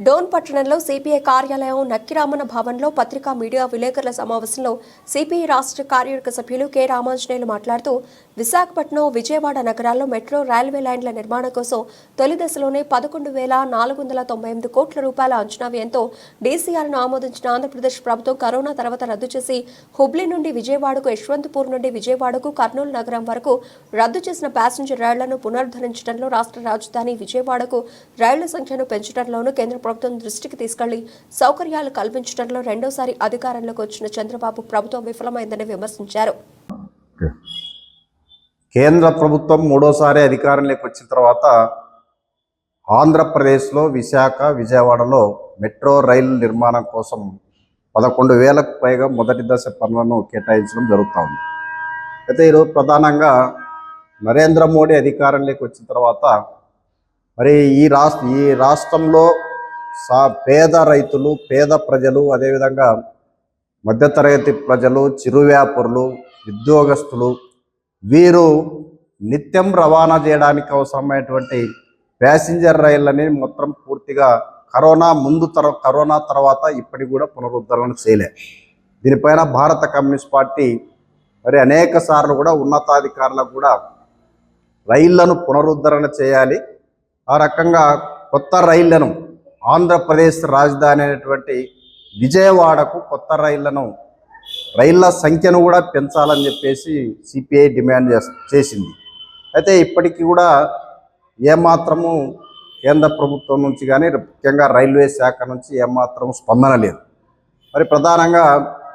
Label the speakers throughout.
Speaker 1: డోన్ పట్టణంలో సిపిఐ కార్యాలయం నక్కిరామన భవన్లో పత్రికా మీడియా విలేకరుల సమావేశంలో సిపిఐ రాష్ట్ర కార్యవర్గ సభ్యులు కె రామాంజనేయులు మాట్లాడుతూ విశాఖపట్నం విజయవాడ నగరాల్లో మెట్రో రైల్వే లైన్ల నిర్మాణం కోసం తొలి దశలోనే పదకొండు వేల నాలుగు వందల తొంభై ఎనిమిది కోట్ల రూపాయల అంచనా వ్యయంతో డీసీఆర్ను ఆమోదించిన ఆంధ్రప్రదేశ్ ప్రభుత్వం కరోనా తర్వాత రద్దు చేసి హుబ్లీ నుండి విజయవాడకు యశ్వంతపూర్ నుండి విజయవాడకు కర్నూలు నగరం వరకు రద్దు చేసిన ప్యాసింజర్ రైళ్ళను పునరుద్ధరించడంలో రాష్ట్ర రాజధాని విజయవాడకు రైళ్ళ సంఖ్యను పెంచడంలోనూ కేంద్ర ప్రభుత్వం దృష్టికి తీసుకెళ్ళి సౌకర్యాలు కల్పించడంలో రెండోసారి అధికారంలోకి వచ్చిన చంద్రబాబు ప్రభుత్వం విఫలమైందని విమర్శించారు.
Speaker 2: కేంద్ర ప్రభుత్వం మూడోసారి అధికారంలోకి వచ్చిన తర్వాత ఆంధ్రప్రదేశ్లో విశాఖ విజయవాడలో మెట్రో రైలు నిర్మాణం కోసం పదకొండు వేలకు పైగా మొదటి దశ పనులను కేటాయించడం జరుగుతూ ఉంది. అయితే ఈరోజు ప్రధానంగా నరేంద్ర మోడీ అధికారంలోకి వచ్చిన తర్వాత మరి ఈ రాష్ట్ర ఈ రాష్ట్రంలో సా పేద రైతులు పేద ప్రజలు అదేవిధంగా మధ్యతరగతి ప్రజలు చిరు వ్యాపారులు ఉద్యోగస్తులు వీరు నిత్యం రవాణా చేయడానికి అవసరమైనటువంటి ప్యాసింజర్ రైళ్ళని మొత్తం పూర్తిగా కరోనా ముందు తర కరోనా తర్వాత ఇప్పటికి కూడా పునరుద్ధరణ చేయలే. దీనిపైన భారత కమ్యూనిస్ట్ పార్టీ మరి అనేక సార్లు కూడా ఉన్నతాధికారులకు కూడా రైళ్ళను పునరుద్ధరణ చేయాలి. ఆ రకంగా కొత్త రైళ్ళను ఆంధ్రప్రదేశ్ రాజధాని అయినటువంటి విజయవాడకు కొత్త రైళ్ళను రైళ్ళ సంఖ్యను కూడా పెంచాలని చెప్పేసి సిపిఐ డిమాండ్ చేసింది. అయితే ఇప్పటికీ కూడా ఏమాత్రము కేంద్ర ప్రభుత్వం నుంచి కానీ ముఖ్యంగా రైల్వే శాఖ నుంచి ఏమాత్రం స్పందన లేదు. మరి ప్రధానంగా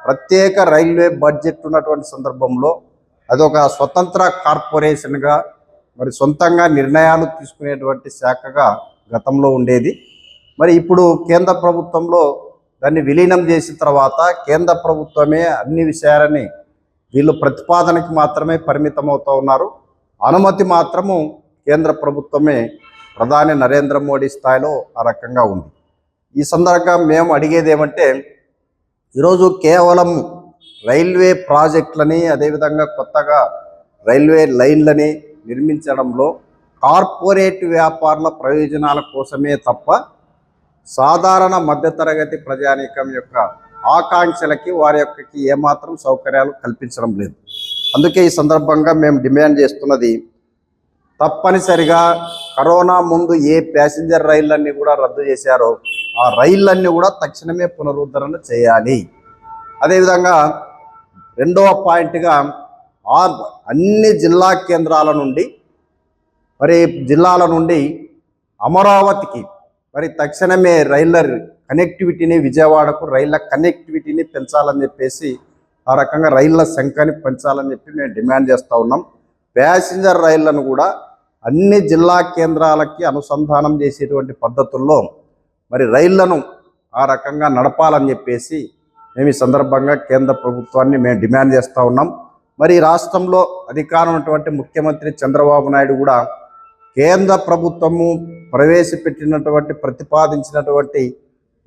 Speaker 2: ప్రత్యేక రైల్వే బడ్జెట్ ఉన్నటువంటి సందర్భంలో అదొక స్వతంత్ర కార్పొరేషన్గా మరి సొంతంగా నిర్ణయాలు తీసుకునేటువంటి శాఖగా గతంలో ఉండేది. మరి ఇప్పుడు కేంద్ర ప్రభుత్వంలో దాన్ని విలీనం చేసిన తర్వాత కేంద్ర ప్రభుత్వమే అన్ని విషయాలని వీళ్ళు ప్రతిపాదనకి మాత్రమే పరిమితం అవుతూ ఉన్నారు. అనుమతి మాత్రము కేంద్ర ప్రభుత్వమే ప్రధాని నరేంద్ర మోడీ స్థాయిలో ఆ రకంగా ఉంది. ఈ సందర్భంగా మేము అడిగేది ఏమంటే ఈరోజు కేవలం రైల్వే ప్రాజెక్టులని అదేవిధంగా కొత్తగా రైల్వే లైన్లని నిర్మించడంలో కార్పొరేట్ వ్యాపారుల ప్రయోజనాల కోసమే తప్ప సాధారణ మధ్యతరగతి ప్రజానీకం యొక్క ఆకాంక్షలకి వారి యొక్కకి ఏమాత్రం సౌకర్యాలు కల్పించడం లేదు. అందుకే ఈ సందర్భంగా మేము డిమాండ్ చేస్తున్నది తప్పనిసరిగా కరోనా ముందు ఏ ప్యాసింజర్ రైళ్ళన్నీ కూడా రద్దు చేశారో ఆ రైళ్ళన్నీ కూడా తక్షణమే పునరుద్ధరణ చేయాలి. అదేవిధంగా రెండవ పాయింట్గా ఆ అన్ని జిల్లా కేంద్రాల నుండి మరి జిల్లాల నుండి అమరావతికి మరి తక్షణమే రైళ్ళ కనెక్టివిటీని విజయవాడకు రైళ్ళ కనెక్టివిటీని పెంచాలని చెప్పేసి ఆ రకంగా రైళ్ళ సంఖ్యని పెంచాలని చెప్పి మేము డిమాండ్ చేస్తూ ఉన్నాం. ప్యాసింజర్ రైళ్ళను కూడా అన్ని జిల్లా కేంద్రాలకి అనుసంధానం చేసేటువంటి పద్ధతుల్లో మరి రైళ్ళను ఆ రకంగా నడపాలని చెప్పేసి మేము ఈ సందర్భంగా కేంద్ర ప్రభుత్వాన్ని మేము డిమాండ్ చేస్తూ ఉన్నాం. మరి రాష్ట్రంలో అధికారం ఉన్నటువంటి ముఖ్యమంత్రి చంద్రబాబు నాయుడు కూడా కేంద్ర ప్రభుత్వము ప్రవేశపెట్టినటువంటి ప్రతిపాదించినటువంటి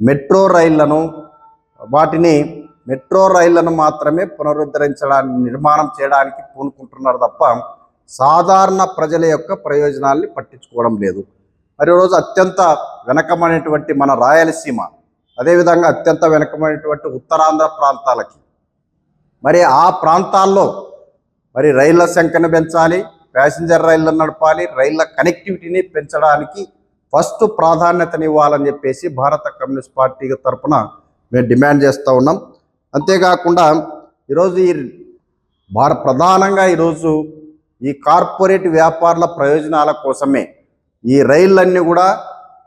Speaker 2: మెట్రో రైళ్ళను వాటిని మెట్రో రైళ్ళను మాత్రమే పునరుద్ధరించడానికి నిర్మాణం చేయడానికి పూనుకుంటున్నారు తప్ప సాధారణ ప్రజల యొక్క ప్రయోజనాల్ని పట్టించుకోవడం లేదు. మరి రోజు అత్యంత వెనకమైనటువంటి మన రాయలసీమ అదేవిధంగా అత్యంత వెనకమైనటువంటి ఉత్తరాంధ్ర ప్రాంతాలకి. మరి ఆ ప్రాంతాల్లో మరి రైళ్ళ సంఖ్యను పెంచాలి ప్యాసింజర్ రైళ్ళు నడపాలి రైళ్ళ కనెక్టివిటీని పెంచడానికి ఫస్ట్ ప్రాధాన్యతనివ్వాలని చెప్పేసి భారత కమ్యూనిస్ట్ పార్టీ తరఫున మేము డిమాండ్ చేస్తూ ఉన్నాం. అంతేకాకుండా ఈరోజు ఈ భార ప్రధానంగా ఈరోజు ఈ కార్పొరేట్ వ్యాపారుల ప్రయోజనాల కోసమే ఈ రైళ్ళన్నీ కూడా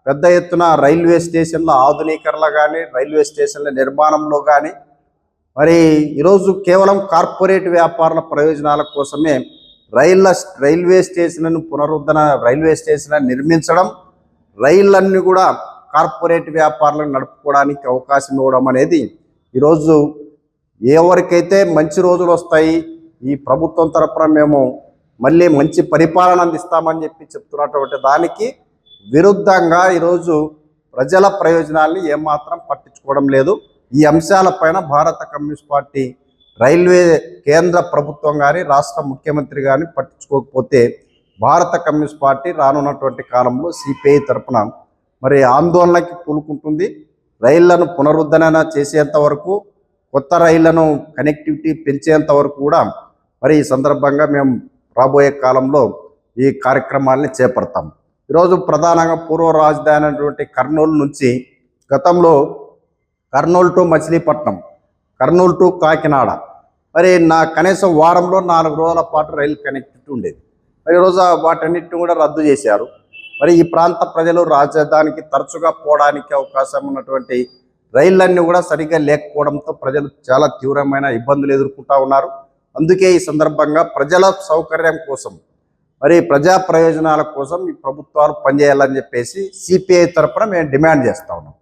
Speaker 2: పెద్ద ఎత్తున రైల్వే స్టేషన్ల ఆధునీకరణలో కానీ రైల్వే స్టేషన్ల నిర్మాణంలో కానీ మరి ఈరోజు కేవలం కార్పొరేట్ వ్యాపారుల ప్రయోజనాల కోసమే రైళ్ళ రైల్వే స్టేషన్లను పునరుద్ధరణ రైల్వే స్టేషన్ నిర్మించడం రైళ్ళన్నీ కూడా కార్పొరేట్ వ్యాపారాలను నడుపుకోవడానికి అవకాశం ఇవ్వడం అనేది ఈరోజు ఎవరికైతే మంచి రోజులు వస్తాయి ఈ ప్రభుత్వం తరపున మేము మళ్ళీ మంచి పరిపాలన అందిస్తామని చెప్పి చెప్తున్నటువంటి దానికి విరుద్ధంగా ఈరోజు ప్రజల ప్రయోజనాల్ని ఏమాత్రం పట్టించుకోవడం లేదు. ఈ అంశాలపైన భారత కమ్యూనిస్ట్ పార్టీ రైల్వే కేంద్ర ప్రభుత్వం కానీ రాష్ట్ర ముఖ్యమంత్రి కానీ పట్టించుకోకపోతే భారత కమ్యూనిస్ట్ పార్టీ రానున్నటువంటి కాలంలో సిపిఐ తరపున మరి ఆందోళనకి పూనుకుంటుంది. రైళ్ళను పునరుద్ధరణ చేసేంత వరకు కొత్త రైళ్ళను కనెక్టివిటీ పెంచేంత వరకు కూడా మరి ఈ సందర్భంగా మేము రాబోయే కాలంలో ఈ కార్యక్రమాల్ని చేపడతాం. ఈరోజు ప్రధానంగా పూర్వ రాజధాని అయినటువంటి కర్నూలు నుంచి గతంలో కర్నూలు టు మచిలీపట్నం కర్నూలు టు కాకినాడ మరి నా కనీసం వారంలో నాలుగు రోజుల పాటు రైలు కనెక్టివిటీ ఉండేది. మరి ఈరోజు వాటన్నిటిని కూడా రద్దు చేశారు. మరి ఈ ప్రాంత ప్రజలు రాజధానికి తరచుగా పోవడానికి అవకాశం ఉన్నటువంటి రైళ్ళన్నీ కూడా సరిగ్గా లేకపోవడంతో ప్రజలు చాలా తీవ్రమైన ఇబ్బందులు ఎదుర్కొంటా ఉన్నారు. అందుకే ఈ సందర్భంగా ప్రజల సౌకర్యం కోసం మరి ప్రజా ప్రయోజనాల కోసం ఈ ప్రభుత్వాలు పనిచేయాలని చెప్పేసి సిపిఐ తరపున మేము డిమాండ్ చేస్తా ఉన్నాం.